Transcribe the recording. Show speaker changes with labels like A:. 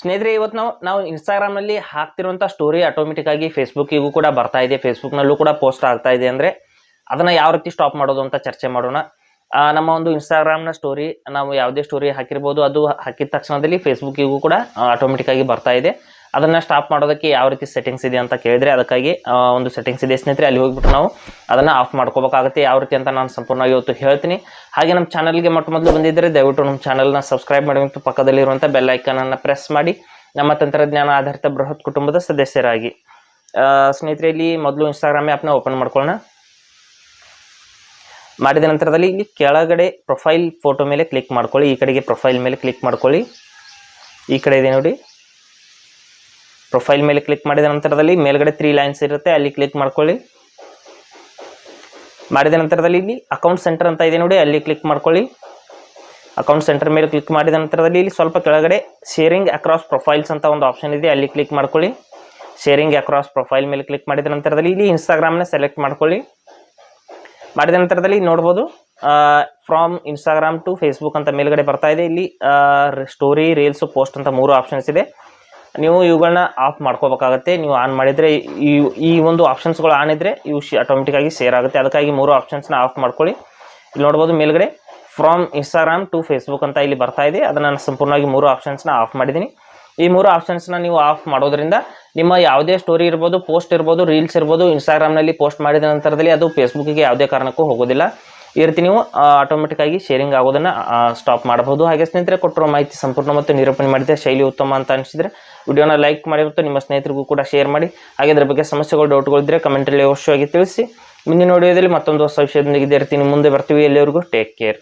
A: ಸ್ನೇಹಿತರೆ ಇವತ್ತು ನಾವು ನಾವು ಇನ್ಸ್ಟಾಗ್ರಾಮ್ನಲ್ಲಿ ಹಾಕ್ತಿರುವಂಥ ಸ್ಟೋರಿ ಆಟೋಮೆಟಿಕ್ ಆಗಿ ಫೇಸ್ಬುಕ್ಕಿಗೂ ಕೂಡ ಬರ್ತಾ ಇದೆ. ಫೇಸ್ಬುಕ್ನಲ್ಲೂ ಕೂಡ ಪೋಸ್ಟ್ ಆಗ್ತಾ ಇದೆ ಅಂದರೆ ಅದನ್ನು ಯಾವ ರೀತಿ ಸ್ಟಾಪ್ ಮಾಡೋದು ಅಂತ ಚರ್ಚೆ ಮಾಡೋಣ. ನಮ್ಮ ಒಂದು ಇನ್ಸ್ಟಾಗ್ರಾಮ್ನ ಸ್ಟೋರಿ ನಾವು ಯಾವುದೇ ಸ್ಟೋರಿ ಹಾಕಿರ್ಬೋದು, ಅದು ಹಾಕಿದ ತಕ್ಷಣದಲ್ಲಿ ಫೇಸ್ಬುಕ್ಕಿಗೂ ಕೂಡ ಆಟೋಮೆಟಿಕ್ ಆಗಿ ಬರ್ತಾ ಇದೆ. ಅದನ್ನು ಸ್ಟಾಪ್ ಮಾಡೋದಕ್ಕೆ ಯಾವ ರೀತಿ ಸೆಟ್ಟಿಂಗ್ಸ್ ಇದೆ ಅಂತ ಕೇಳಿದ್ರೆ ಅದಕ್ಕಾಗಿ ಒಂದು ಸೆಟ್ಟಿಂಗ್ಸ್ ಇದೆ. ಸ್ನೇಹಿತರೆ, ಅಲ್ಲಿ ಹೋಗ್ಬಿಟ್ಟು ನಾವು ಅದನ್ನು ಆಫ್ ಮಾಡ್ಕೋಬೇಕಾಗುತ್ತೆ. ಯಾವ ರೀತಿ ಅಂತ ನಾನು ಸಂಪೂರ್ಣವಾಗಿ ಇವತ್ತು ಹೇಳ್ತೀನಿ. ಹಾಗೆ ನಮ್ಮ ಚಾನಲ್ಗೆ ಮೊಟ್ಟ ಮೊದಲು ಬಂದಿದ್ದರೆ ದಯವಿಟ್ಟು ನಮ್ಮ ಚಾನಲ್ನ ಸಬ್ಸ್ಕ್ರೈಬ್ ಮಾಡಿ, ಮತ್ತು ಪಕ್ಕದಲ್ಲಿರುವಂಥ ಬೆಲ್ ಐಕನನ್ನು ಪ್ರೆಸ್ ಮಾಡಿ. ನಮ್ಮ ತಂತ್ರಜ್ಞಾನ ಆಧಾರಿತ ಬೃಹತ್ ಕುಟುಂಬದ ಸದಸ್ಯರಾಗಿ. ಸ್ನೇಹಿತರೆ ಇಲ್ಲಿ ಮೊದಲು ಇನ್ಸ್ಟಾಗ್ರಾಮ್ ಆ್ಯಪ್ನ ಓಪನ್ ಮಾಡ್ಕೊಳ್ಳೋಣ. ಮಾಡಿದ ನಂತರದಲ್ಲಿ ಇಲ್ಲಿ ಕೆಳಗಡೆ ಪ್ರೊಫೈಲ್ ಫೋಟೋ ಮೇಲೆ ಕ್ಲಿಕ್ ಮಾಡ್ಕೊಳ್ಳಿ. ಈ ಕಡೆಗೆ ಪ್ರೊಫೈಲ್ ಮೇಲೆ ಕ್ಲಿಕ್ ಮಾಡ್ಕೊಳ್ಳಿ. ಈ ಕಡೆ ಇದೆ ನೋಡಿ. ಪ್ರೊಫೈಲ್ ಮೇಲೆ ಕ್ಲಿಕ್ ಮಾಡಿದ ನಂತರದಲ್ಲಿ ಮೇಲ್ಗಡೆ ತ್ರೀ ಲೈನ್ಸ್ ಇರುತ್ತೆ. ಅಲ್ಲಿ ಕ್ಲಿಕ್ ಮಾಡ್ಕೊಳ್ಳಿ. ಮಾಡಿದ ನಂತರದಲ್ಲಿ ಇಲ್ಲಿ ಅಕೌಂಟ್ ಸೆಂಟರ್ ಅಂತ ಇದೆ ನೋಡಿ, ಅಲ್ಲಿ ಕ್ಲಿಕ್ ಮಾಡ್ಕೊಳ್ಳಿ. ಅಕೌಂಟ್ ಸೆಂಟರ್ ಮೇಲೆ ಕ್ಲಿಕ್ ಮಾಡಿದ ನಂತರದಲ್ಲಿ ಇಲ್ಲಿ ಸ್ವಲ್ಪ ಕೆಳಗಡೆ ಶೇರಿಂಗ್ ಅಕ್ರಾಸ್ ಪ್ರೊಫೈಲ್ಸ್ ಅಂತ ಒಂದು ಆಪ್ಷನ್ ಇದೆ, ಅಲ್ಲಿ ಕ್ಲಿಕ್ ಮಾಡ್ಕೊಳ್ಳಿ. ಶೇರಿಂಗ್ ಅಕ್ರಾಸ್ ಪ್ರೊಫೈಲ್ ಮೇಲೆ ಕ್ಲಿಕ್ ಮಾಡಿದ ನಂತರದಲ್ಲಿ ಇಲ್ಲಿ ಇನ್ಸ್ಟಾಗ್ರಾಮ್ನ ಸೆಲೆಕ್ಟ್ ಮಾಡ್ಕೊಳ್ಳಿ. ಮಾಡಿದ ನಂತರದಲ್ಲಿ ನೋಡ್ಬೋದು ಫ್ರಾಮ್ ಇನ್ಸ್ಟಾಗ್ರಾಮ್ ಟು ಫೇಸ್ಬುಕ್ ಅಂತ ಮೇಲ್ಗಡೆ ಬರ್ತಾ ಇದೆ. ಇಲ್ಲಿ ಸ್ಟೋರಿ ರೀಲ್ಸ್ ಪೋಸ್ಟ್ ಅಂತ ಮೂರು ಆಪ್ಷನ್ಸ್ ಇದೆ. ನೀವು ಇವುಗಳನ್ನ ಆಫ್ ಮಾಡ್ಕೋಬೇಕಾಗತ್ತೆ. ನೀವು ಆನ್ ಮಾಡಿದರೆ ಈ ಈ ಒಂದು ಆಪ್ಷನ್ಸ್ಗಳು ಆನ್ ಇದ್ದರೆ ಇವು ಶಿ ಆಟೋಮೆಟಿಕ್ಕಾಗಿ ಶೇರ್ ಆಗುತ್ತೆ. ಅದಕ್ಕಾಗಿ ಮೂರು ಆಪ್ಷನ್ಸ್ನ ಆಫ್ ಮಾಡ್ಕೊಳ್ಳಿ. ಇಲ್ಲಿ ನೋಡ್ಬೋದು ಮೇಲ್ಗಡೆ ಫ್ರಾಮ್ ಇನ್ಸ್ಟಾಗ್ರಾಮ್ ಟು ಫೇಸ್ಬುಕ್ ಅಂತ ಇಲ್ಲಿ ಬರ್ತಾ ಇದೆ. ಅದನ್ನು ನಾನು ಸಂಪೂರ್ಣವಾಗಿ ಮೂರು ಆಪ್ಷನ್ಸ್ನ ಆಫ್ ಮಾಡಿದ್ದೀನಿ. ಈ ಮೂರು ಆಪ್ಷನ್ಸ್ನ ನೀವು ಆಫ್ ಮಾಡೋದ್ರಿಂದ ನಿಮ್ಮ ಯಾವುದೇ ಸ್ಟೋರಿ ಇರ್ಬೋದು ಪೋಸ್ಟ್ ಇರ್ಬೋದು ರೀಲ್ಸ್ ಇರ್ಬೋದು ಇನ್ಸ್ಟಾಗ್ರಾಮ್ನಲ್ಲಿ ಪೋಸ್ಟ್ ಮಾಡಿದ ನಂತರದಲ್ಲಿ ಅದು ಫೇಸ್ಬುಕ್ಕಿಗೆ ಯಾವುದೇ ಕಾರಣಕ್ಕೂ ಹೋಗೋದಿಲ್ಲ. ಈ ರೀತಿ ನೀವು ಆಟೋಮೆಟಿಕ್ ಆಗಿ ಶೇರಿಂಗ್ ಆಗೋದನ್ನು ಸ್ಟಾಪ್ ಮಾಡಬಹುದು. ಹಾಗೆ ಸ್ನೇಹಿತರೆ, ಕೊಟ್ಟಿರೋ ಮಾಹಿತಿ ಸಂಪೂರ್ಣ ಮತ್ತು ನಿರೂಪಣೆ ಮಾಡಿದೆ ಶೈಲಿ ಉತ್ತಮ ಅಂತ ಅನಿಸಿದ್ರೆ ವಿಡಿಯೋನ ಲೈಕ್ ಮಾಡಿ ಮತ್ತು ನಿಮ್ಮ ಸ್ನೇಹಿತರಿಗೂ ಕೂಡ ಶೇರ್ ಮಾಡಿ. ಹಾಗೆ ಅದರ ಬಗ್ಗೆ ಸಮಸ್ಯೆಗಳು ಡೌಟ್ಗಳು ಇದ್ದರೆ ಕಮೆಂಟಲ್ಲಿ ಅವಶ್ಯವಾಗಿ ತಿಳಿಸಿ. ಮುಂದಿನ ವಿಡಿಯೋದಲ್ಲಿ ಮತ್ತೊಂದು ಹೊಸ ವಿಷಯದೊಂದಿಗೆ ಇದೇ ರೀತಿ ಮುಂದೆ ಬರ್ತೀವಿ. ಎಲ್ಲಿವರೆಗೂ ಟೇಕ್ ಕೇರ್